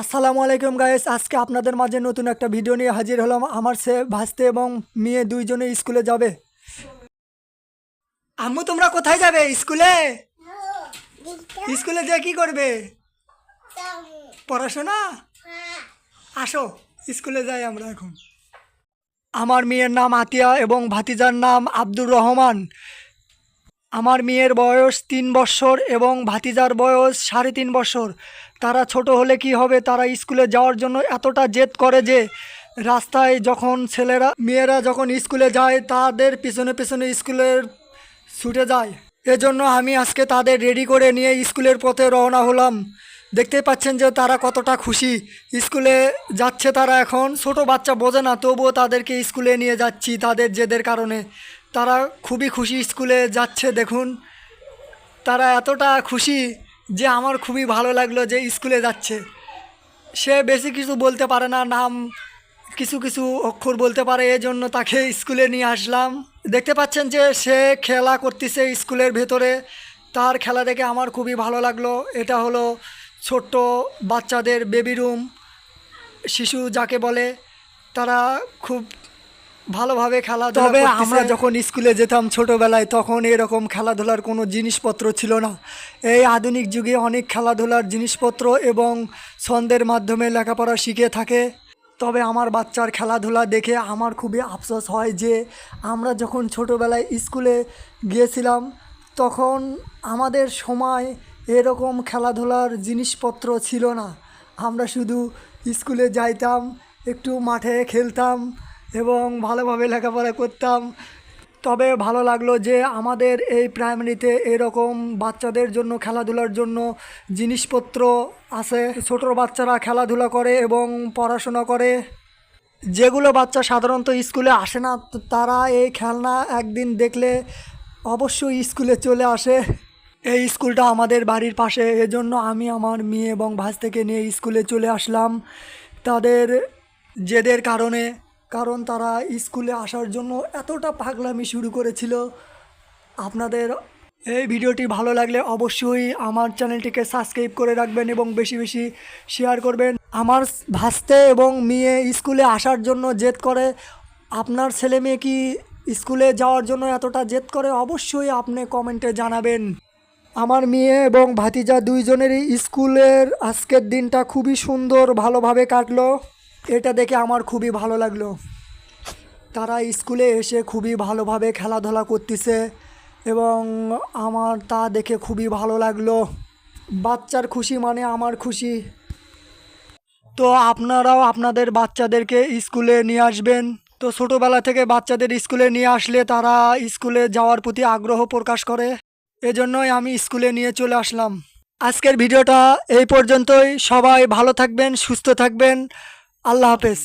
আসসালামু আলাইকুম গাইস আজকে আপনাদের মাঝে নতুন একটা ভিডিও নিয়ে হাজির হলাম। আমার সে ভাসতে এবং মেয়ে দুইজনে স্কুলে যাবে। আম্মু, তোমরা কোথায় যাবে? স্কুলে? স্কুলে যে কি করবে? পড়াশোনা? আসো, স্কুলে যাই আমরা এখন। আমার মেয়ের নাম আতিয়া এবং ভাতিজার নাম আব্দুর রহমান। আমার মেয়ের বয়স তিন বছর এবং ভাতিজার বয়স সাড়ে তিন বছর। তারা ছোট হলে কি হবে? তারা স্কুলে যাওয়ার জন্য এতটা জেদ করে যে, রাস্তায় যখন ছেলেরা, মেয়েরা যখন স্কুলে যায়, তাদের পিছনে পিছনে স্কুলের ছুটে যায়। এজন্য আমি আজকে তাদের রেডি করে নিয়ে স্কুলের পথে রওনা হলাম। দেখতে পাচ্ছেন যে তারা কতটা খুশি। স্কুলে যাচ্ছে তারা এখন। ছোট বাচ্চা বোঝে না, তবুও তাদেরকে স্কুলে নিয়ে যাচ্ছি তাদের জেদের কারণে। তারা খুবই খুশি স্কুলে যাচ্ছে, দেখুন। তারা এতটা খুশি যে আমার খুবই ভালো লাগল যে স্কুলে যাচ্ছে। সে বেশি কিছু বলতে পারে না, নাম কিছু কিছু অক্ষর বলতে পারে, এজন্য তাকে স্কুলে নিয়ে আসলাম। দেখতে পাচ্ছেন যে সে খেলা করতেছে স্কুলের ভেতরে। তার খেলা দেখে আমার খুবই ভালো লাগল। এটা হলো ছোট্ট বাচ্চাদের বেবি রুম শিশু যাকে বলে, তারা খুব ভালোভাবে খেলাধুলা তবে আমরা যখন স্কুলে যেতাম ছোটোবেলায় তখন এরকম খেলাধুলার কোনো জিনিসপত্র ছিল না। এই আধুনিক যুগে অনেক খেলাধুলার জিনিসপত্র এবং ছন্দের মাধ্যমে লেখাপড়া শিখে থাকে। তবে আমার বাচ্চার খেলাধুলা দেখে আমার খুবই আফসোস হয় যে আমরা যখন ছোটোবেলায় স্কুলে গিয়েছিলাম তখন আমাদের সময় এরকম খেলাধুলার জিনিসপত্র ছিল না। আমরা শুধু স্কুলে যাইতাম একটু মাঠে খেলতাম এবং ভালোভাবে লেখাপড়া করতাম। তবে ভালো লাগল যে আমাদের এই প্রাইমারিতে এরকম বাচ্চাদের জন্য, খেলাধুলার জন্য জিনিসপত্র আছে। ছোট বাচ্চারা খেলাধুলা করে এবং পড়াশোনা করে। যেগুলো বাচ্চা সাধারণত স্কুলে আসে না, তারা এই খেলনা একদিন দেখলে অবশ্যই স্কুলে চলে আসে। এই স্কুলটা আমাদের বাড়ির পাশে, এজন্য আমি আমার মেয়ে এবং ভাজ থেকে নিয়ে স্কুলে চলে আসলাম। তাদের জেদের কারণে কারণ তারা স্কুলে আসার জন্য এতটা পাগলামি শুরু করেছিল। আপনাদের এই ভিডিওটি ভালো লাগলে অবশ্যই আমার চ্যানেলটিকে সাবস্ক্রাইব করে রাখবেন এবং বেশি বেশি শেয়ার করবেন। আমার ভাসতে এবং মেয়ে স্কুলে আসার জন্য জেদ করে। আপনার ছেলে মেয়ে কি স্কুলে যাওয়ার জন্য এতটা জেদ করে? অবশ্যই আপনি কমেন্টে জানাবেন। আমার মেয়ে এবং ভাতিজা দুইজনেরই স্কুলের আজকের দিনটা খুবই সুন্দর, ভালোভাবে কাটলো। এটা দেখে আমার খুবই ভালো লাগল। তারা স্কুলে এসে খুবই ভালোভাবে খেলাধুলা করতেছে এবং আমার তা দেখে খুবই ভালো লাগল। বাচ্চার খুশি মানে আমার খুশি। তো আপনারাও আপনাদের বাচ্চাদেরকে স্কুলে নিয়ে আসবেন। তো ছোটোবেলা থেকে বাচ্চাদের স্কুলে নিয়ে আসলে তারা স্কুলে যাওয়ার প্রতি আগ্রহ প্রকাশ করে। এজন্যই আমি স্কুলে নিয়ে চলে আসলাম। আজকের ভিডিওটা এই পর্যন্তই। সবাই ভালো থাকবেন, সুস্থ থাকবেন। আল্লাহ হাফেজ।